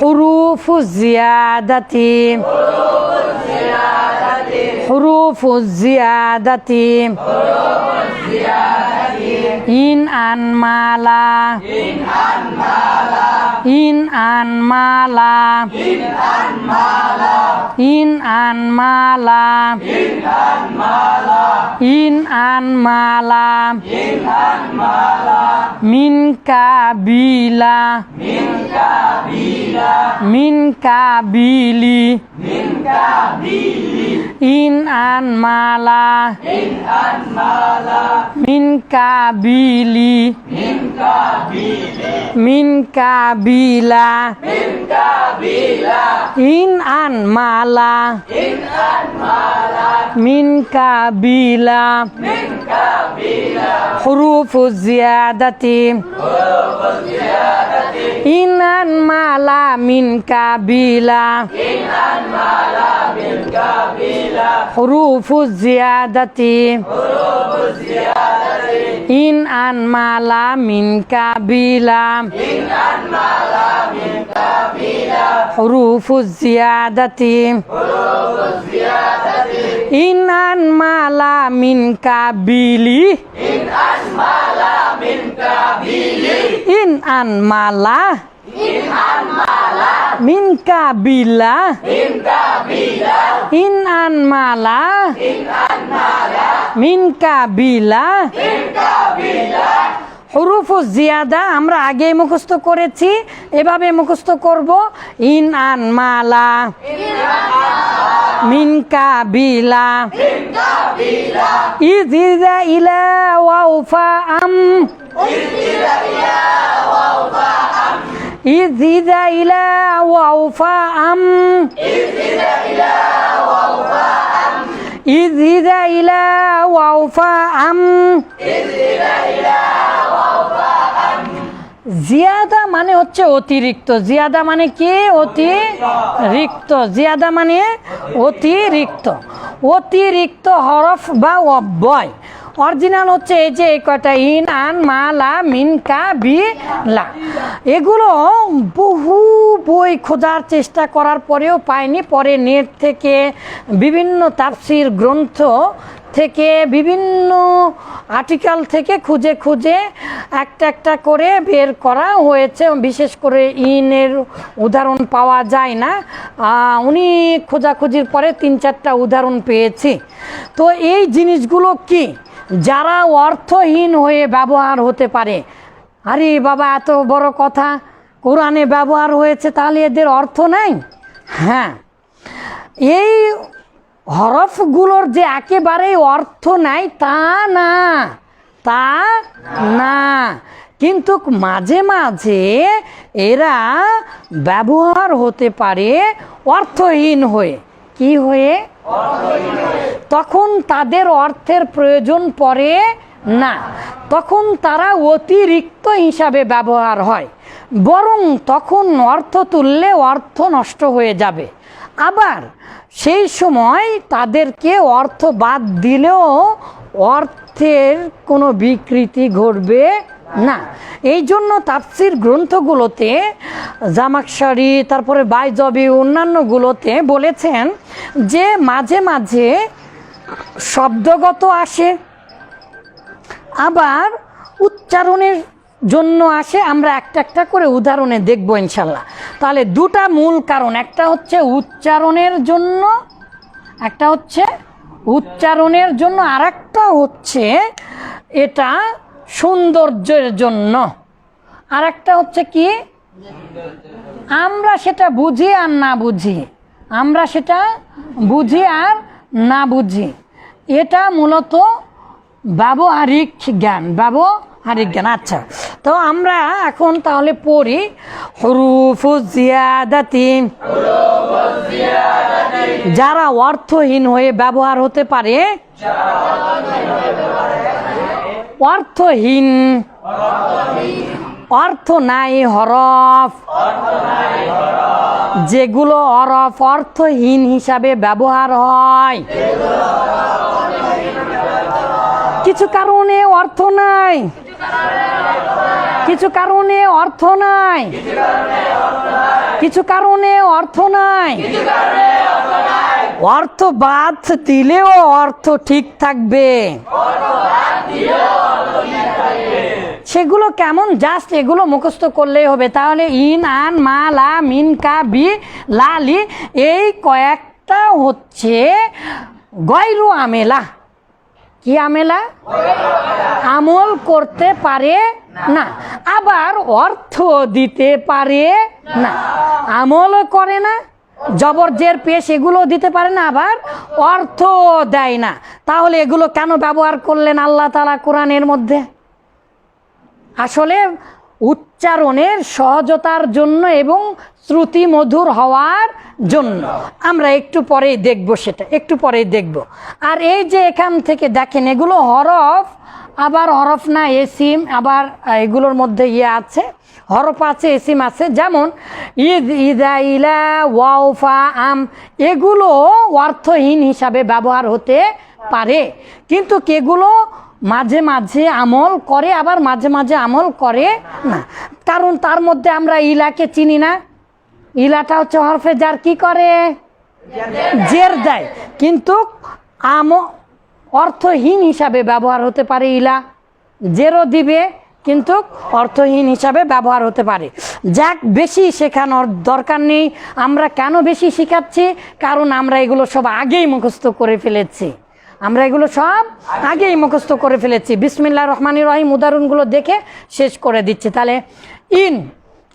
حروف الزيادة. حروف الزيادة. حروف الزيادة In an mala. In an mala. In an mala. In an mala. In an mala. In an mala. In an mala. In an mala. Min kabila. Min kabila. Min kabili. Min kabili. ইন আন মালা। ইন আন মালা। মিন কাবিলি। মিন কাবিলি। ইন আন মালা মিন কাবিলা। মিন কাবিলা। ইন আন মালা। মিন কাবিলা। حروف الزيادة إن المال من كابيلا حروف الزيادة إن المال من كابيلا حروف الزيادة Inan malamin kabili. Inan malamin kabili. Inan malah Inan malah min kabila. Min kabila. Inan mala. Inan mala. Min kabila. Min kabila. হরুফ জিয়াদা আমরা আগে মুখস্থ করেছি, এভাবে মুখস্থ করব, ইন আন মালা, মিন কাবিলা ইজিদা ইলা ওয়াউফা আম ইজিদা ইলা ওয়াউফা আম ইজিদা ইলা ওয়াউফা আম জিয়াদা মানে হচ্ছে অতিরিক্ত। জিয়াদা মানে কি? অতিরিক্ত। জিয়াদা মানে অতিরিক্ত। অতিরিক্ত হরফ বা অব্যয়। অরিজিনাল হচ্ছে এই যে এই কয়টা? ইন আন মালা, মিনকা মিন বি লা এগুলো বহু বই খোঁজার চেষ্টা করার পরেও পাইনি পরে নেট থেকে বিভিন্ন তাফসির গ্রন্থ থেকে বিভিন্ন আর্টিকেল থেকে খুঁজে খুঁজে একটা একটা করে বের করা হয়েছে। বিশেষ করে ইনের উদাহরণ পাওয়া যায় না। উনি খোঁজাখুঁজির পরে তিন চারটা উদাহরণ পেয়েছি। তো এই জিনিসগুলো কি? যারা অর্থহীন হয়ে ব্যবহার হতে পারে। আরে বাবা, এত বড় কথা। কোরআনে ব্যবহার হয়েছে, তাহলে এদের অর্থ নাই? হ্যাঁ। এই হরফগুলোর যে একেবারেই অর্থ নাই, তা না তা না। কিন্তু মাঝে মাঝে এরা ব্যবহার হতে পারে অর্থহীন হয়ে। কি হয়ে? তখন তাদের অর্থের প্রয়োজন পড়ে না। তখন তারা অতিরিক্ত হিসাবে ব্যবহার হয়। বরং তখন অর্থ তুললে অর্থ নষ্ট হয়ে যাবে। আবার সেই সময় তাদেরকে অর্থ বাদ দিলেও অর্থের কোনো বিকৃতি ঘটবে না। এই জন্য তাফসির গ্রন্থগুলোতে জামাকসারি, তারপরে বাইজবি, অন্যান্যগুলোতে বলেছেন যে মাঝে মাঝে শব্দগত আসে, আবার উচ্চারণের জন্য আসে, আমরা একটা একটা করে উদাহরণে দেখব ইনশাল্লাহ। তাহলে দুটা মূল কারণ, একটা হচ্ছে উচ্চারণের জন্য, একটা হচ্ছে উচ্চারণের জন্য আর হচ্ছে এটা সৌন্দর্যের জন্য। আর একটা হচ্ছে কি? আমরা সেটা বুঝি আর না বুঝি। আমরা সেটা বুঝি আর না বুঝি। এটা মূলত ব্যবহারিক জ্ঞান ব্যবহারিক জ্ঞান আচ্ছা। তো আমরা এখন তাহলে পড়ি, হরুফু জিয়াদাতি যারা অর্থহীন হয়ে ব্যবহার হতে পারে, অর্থহীন, অর্থ নাই হরফ, যেগুলো অরফ অর্থহীন হিসাবে ব্যবহার হয়। কিছু কারণে অর্থ নাই। কিছু কারণে অর্থ নাই। কিছু কারণে অর্থ নাই। অর্থ বাদ দিলেও অর্থ ঠিক থাকবে। সেগুলো কেমন? জাস্ট এগুলো মুখস্থ করলেই হবে। তাহলে ইন, আন, মা, লা, মিন, কা, বি, লা, লি, এই কয়েকটা হচ্ছে গয়রু আমেলা। কি আমেলা? আমল করতে পারে না, আবার অর্থ দিতে পারে না। আমলও করে না জবরজের পেশ এগুলো দিতে পারে না, আবার অর্থ দেয় না। তাহলে এগুলো কেন ব্যবহার করলেন আল্লাহ তালা কোরআনের মধ্যে? আসলে উচ্চারণের সহজতার জন্য এবং শ্রুতি মধুর হওয়ার জন্য। আমরা একটু পরেই দেখব সেটা, একটু পরেই দেখব। আর এই যে এখান থেকে দেখেন, এগুলো হরফ, আবার হরফ না, এসিম, আবার এগুলোর মধ্যে ইয়ে আছে, হরফ আছে, এসিম আছে। যেমন ঈদ ইদা, ইলা ওয়াউফা আম, এগুলো অর্থহীন হিসাবে ব্যবহার হতে পারে। কিন্তু কেগুলো মাঝে মাঝে আমল করে, আবার মাঝে মাঝে আমল করে না। কারণ তার মধ্যে আমরা ইলাকে চিনি না। ইলাটা হচ্ছে হরফে যার কি করে? জের দেয়। কিন্তু আম অর্থহীন হিসাবে ব্যবহার হতে পারে ইলা। জেরও দিবে, কিন্তু অর্থহীন হিসাবে ব্যবহার হতে পারে। যাক, বেশি শেখানোর দরকার নেই। আমরা কেন বেশি শেখাচ্ছি? কারণ আমরা এগুলো সব আগেই মুখস্থ করে ফেলেছি। আমরা এগুলো সব আগেই মুখস্থ করে ফেলেছি। বিসমিল্লা রহমানি রহিম উদাহরণগুলো দেখে শেষ করে দিচ্ছি। তাহলে, ইন,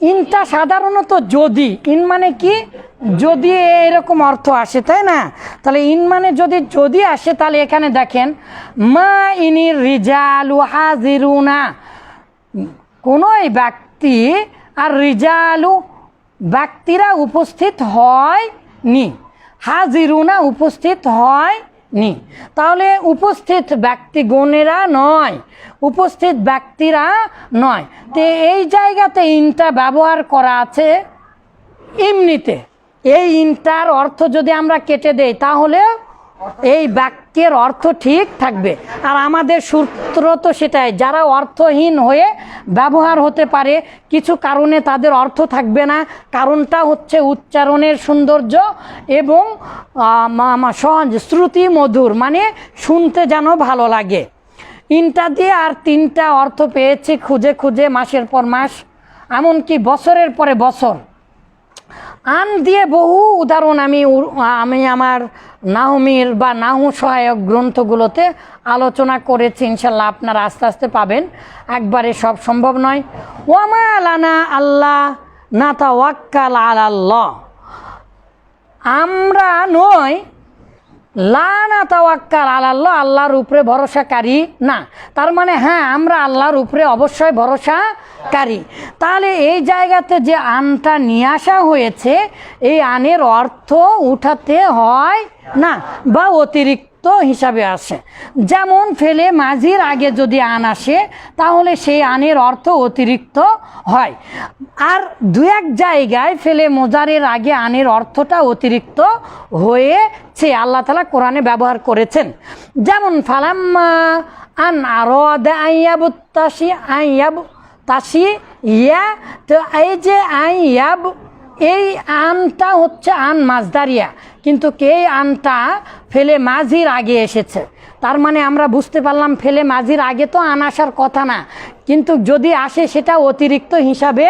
ইনটা সাধারণত যদি, ইন মানে কি? যদি এরকম অর্থ আসে, তাই না? তাহলে ইন মানে যদি যদি আসে, তাহলে এখানে দেখেন, মা ইনির রিজালু হাজিরুনা। কোনোই ব্যক্তি আর রিজালু ব্যক্তিরা উপস্থিত হয় নি হাজিরুনা উপস্থিত হয় নি। তাহলে উপস্থিত ব্যক্তিগণেরা নয়, উপস্থিত ব্যক্তিরা নয়। তো এই জায়গাতে ইনটা ব্যবহার করা আছে এমনিতে। এই ইনটার অর্থ যদি আমরা কেটে দেই, তাহলে এই বাক্যের অর্থ ঠিক থাকবে। আর আমাদের সূত্র তো সেটাই, যারা অর্থহীন হয়ে ব্যবহার হতে পারে, কিছু কারণে তাদের অর্থ থাকবে না। কারণটা হচ্ছে উচ্চারণের সৌন্দর্য এবং সহজ শ্রুতি মধুর মানে শুনতে যেন ভালো লাগে। ইনটা দিয়ে আর তিনটা অর্থ পেয়েছি খুঁজে খুঁজে মাসের পর মাস, এমনকি বছরের পরে বছর। আন দিয়ে বহু উদাহরণ আমি আমি আমার নাহমির বা নাহু সহায়ক গ্রন্থগুলোতে আলোচনা করেছি, ইনশাল্লাহ আপনারা আস্তে আস্তে পাবেন। একবারে সব সম্ভব নয়। ওয়ামা আলানা আল্লাহ নাতা ওয়াক্কাল আল্লাহ আমরা নই লানা তাওয়াক্কাল আল্লাহ আল্লাহর উপরে ভরসাকারী না। তার মানে হ্যাঁ আমরা আল্লাহর উপরে অবশ্যই ভরসাকারী। তাহলে এই জায়গাতে যে আনটা নিয়ে আসা হয়েছে, এই আনের অর্থ উঠাতে হয় না, বা অতিরিক্ত হিসাবে আসে যেমন ফেলে মাঝির আগে যদি আন আসে, তাহলে সেই আনের অর্থ অতিরিক্ত হয়। আর দু এক জায়গায় ফেলে মোজারের আগে আনের অর্থটা অতিরিক্ত হয়েছে, আল্লাহ তালা কোরআনে ব্যবহার করেছেন। যেমন, ফালাম্মা আন আরও আইয়াব তাসি আইয়াব তাসি ইয়া, তো এই যে আইয়াব এই আনটা হচ্ছে আন মাঝদারিয়া কিন্তু কে আনটা ফেলে মাঝির আগে এসেছে? তার মানে আমরা বুঝতে পারলাম ফেলে মাঝির আগে তো আন আসার কথা না। কিন্তু যদি আসে, সেটা অতিরিক্ত হিসাবে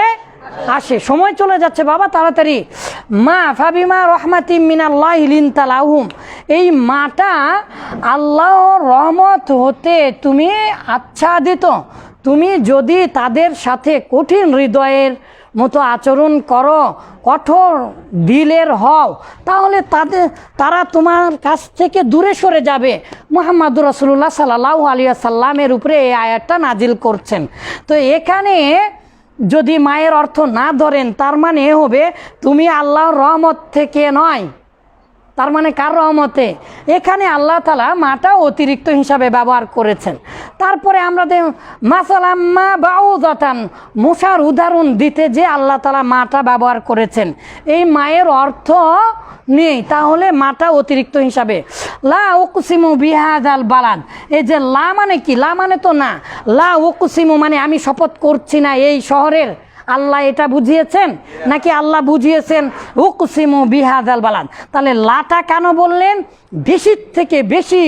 আসে। সময় চলে যাচ্ছে, বাবা, তাড়াতাড়ি। মা, ফাবিমা রহমাতি মিনাল্লাহ লিনতালাহুম। এই মাটা আল্লাহ রহমত হতে তুমি আচ্ছাদিত। তুমি যদি তাদের সাথে কঠিন হৃদয়ের মতো আচরণ করো, কঠোর দিলের হও, তাহলে তাদের, তারা তোমার কাছ থেকে দূরে সরে যাবে। মোহাম্মদ রসুল্লাহ সাল্লাহ আলিয়া সাল্লামের উপরে এই আয়াতটা নাজিল করছেন। তো এখানে যদি মায়ের অর্থ না ধরেন, তার মানে হবে, তুমি আল্লাহর রহমত থেকে নয়। তার মানে কার রহমতে? এখানে আল্লাহ তালা মাটা অতিরিক্ত হিসাবে ব্যবহার করেছেন। তারপরে আমরা মাসালাম্মা বাউদাতান, মশার উদাহরণ দিতে যে আল্লাহ তালা মাটা ব্যবহার করেছেন। এই মায়ের অর্থ নেই, তাহলে মাটা অতিরিক্ত হিসাবে। লা উকুসিমু বিহাদ আল বালাদ। এই যে লা মানে কি? লা মানে তো না। লা উকুসিমু মানে আমি শপথ করছি না এই শহরের আল্লাহ এটা বুঝিয়েছেন? নাকি আল্লাহ বুঝিয়েছেন, উকসিমু বিহাদাল বালাদ তাহলে লাটা কেন বললেন? বেশির থেকে বেশি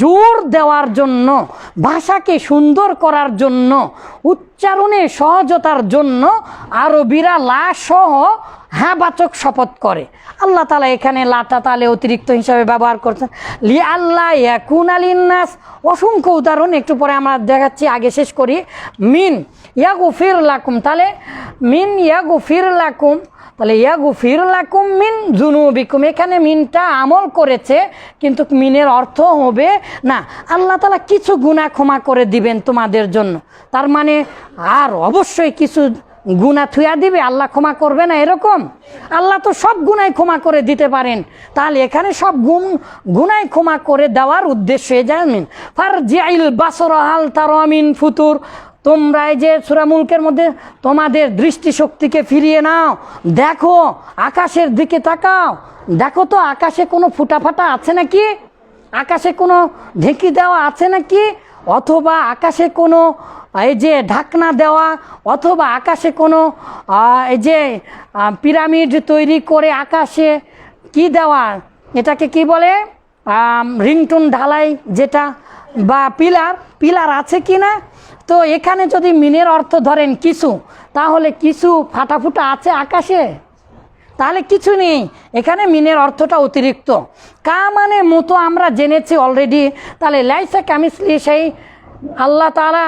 জোর দেওয়ার জন্য, ভাষাকে সুন্দর করার জন্য, উচ্চারণে সহজতার জন্য আরবিরা লা সহ হ্যাঁ বাচক শপথ করে। আল্লাহ তালা এখানে লাটা তালে অতিরিক্ত হিসাবে ব্যবহার করছেন। লি আল্লাহ ইয়াকুন আলিন্নাস অসংখ্য উদাহরণ, একটু পরে আমরা দেখাচ্ছি, আগে শেষ করি। মিন। ইয়াগু ফির লাকুম, তাহলে মিন ইয়াগু ফির লাকুম, তাহলে ইয়াগু ফির লাকুম মিন জুনুবিকুম এখানে মিনটা আমল করেছে, কিন্তু মিনের অর্থ হবে না। আল্লাহ তালা কিছু গুণা ক্ষমা করে দিবেন তোমাদের জন্য। তার মানে আর অবশ্যই কিছু গুণা থুয়া দিবে, আল্লাহ ক্ষমা করবে না এরকম? আল্লাহ তো সব গুণাই ক্ষমা করে দিতে পারেন। তাহলে এখানে সব গুণ গুণাই ক্ষমা করে দেওয়ার উদ্দেশ্য জামিন ফার জিয়াইল বাসর, হাল তার ফুতুর। তোমরা এই যে সুরামুলকের মধ্যে তোমাদের দৃষ্টিশক্তিকে ফিরিয়ে নাও, দেখো, আকাশের দিকে তাকাও। দেখো তো, আকাশে কোনো ফুটাফাটা আছে নাকি? আকাশে কোনো ঢেঁকি দেওয়া আছে নাকি? অথবা আকাশে কোনো এই যে ঢাকনা দেওয়া, অথবা আকাশে কোনো এই যে পিরামিড তৈরি করে আকাশে কি দেওয়া? এটাকে কি বলে? রিংটুন ঢালাই যেটা, বা পিলার পিলার আছে কি না? তো এখানে যদি মিনের অর্থ ধরেন কিছু, তাহলে কিছু ফাটাফুটা আছে আকাশে? তাহলে কিছু নেই। এখানে মিনের অর্থটা অতিরিক্ত। কা মানে মতো আমরা জেনেছি অলরেডি তাহলে লাইসা কামিসলি সেই আল্লাহ তালা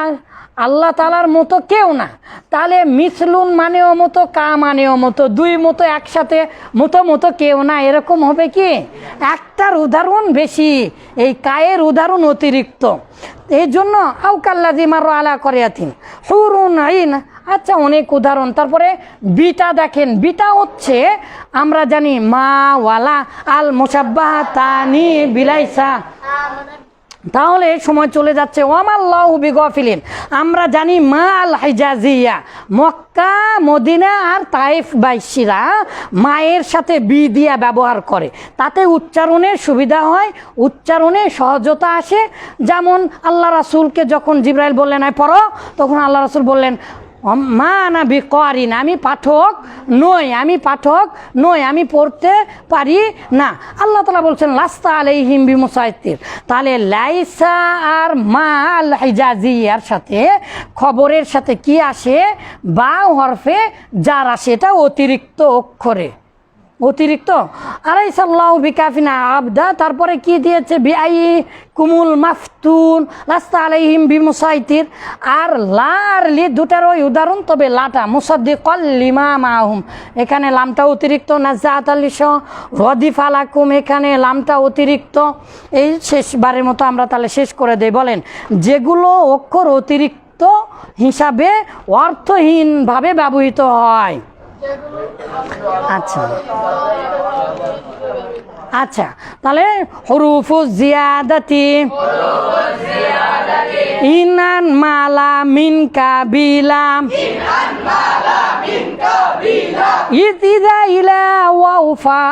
আল্লাহ তালার মতো কেউ না। তাহলে মিসলুন মানেও মতো, কা মানেও মতো, দুই মতো একসাথে মতো মতো কেউ না, এরকম হবে কি? একটার উদাহরণ বেশি, এই কায়ের উদাহরণ অতিরিক্ত। এই জন্য আউকাল্লাজি মারো আলা করিয়াথিন হুরুন আইন। আচ্ছা অনেক উদাহরণ। তারপরে বিটা দেখেন, বিটা হচ্ছে, আমরা জানি মা ওয়ালা আল মোসাব্বাহ তানি বিলাইসা তাহলে সময় চলে যাচ্ছে, ওয়ামাল্লাহ বিগফিলিন। আমরা জানি মা আল হাইজাজিয়া মক্কা, মদিনা আর তাইফ বাইশিরা মায়ের সাথে বি দিয়া ব্যবহার করে। তাতে উচ্চারণের সুবিধা হয়, উচ্চারণে সহজতা আসে। যেমন আল্লাহ রাসুলকে যখন জিব্রাইল বললেন, আয় পড়ো, তখন আল্লাহ রাসুল বললেন মা না বিকরিন আমি পাঠক নই, আমি পাঠক নই, আমি পড়তে পারি না। আল্লাহ তালা বলছেন, লাস্তা আলাই হিমবি মুসাইতির তাহলে লাইসা আর মা আল হিজাজিয়ার সাথে খবরের সাথে কি আসে? বা হরফে যার আসে, এটা অতিরিক্ত অক্ষরে। অতিরিক্ত। আড়াই সাল্লাহ বিকাফিনা আবদা, তারপরে কি দিয়েছে? বিআই কুমুল মাফতুন রাস্তা আলাইহিম বি বিমুসাইতির। আর লা আর লি দুটার ওই উদাহরণ, তবে লাটা মুসাদ্দি লিমা মাহুম। এখানে লামটা অতিরিক্ত নাজাত আলিশ রদিফ আলাকুম এখানে লামটা অতিরিক্ত। এই শেষবারের মতো আমরা তাহলে শেষ করে দেই। বলেন, যেগুলো অক্ষর অতিরিক্ত হিসাবে অর্থহীনভাবে ব্যবহৃত হয়। আচ্ছা। আচ্ছা তাহলে হরুফু জিয়াদাতি। ইনান মালা মিন কাবিলাম ইদিদা ইলা ওয়াউফা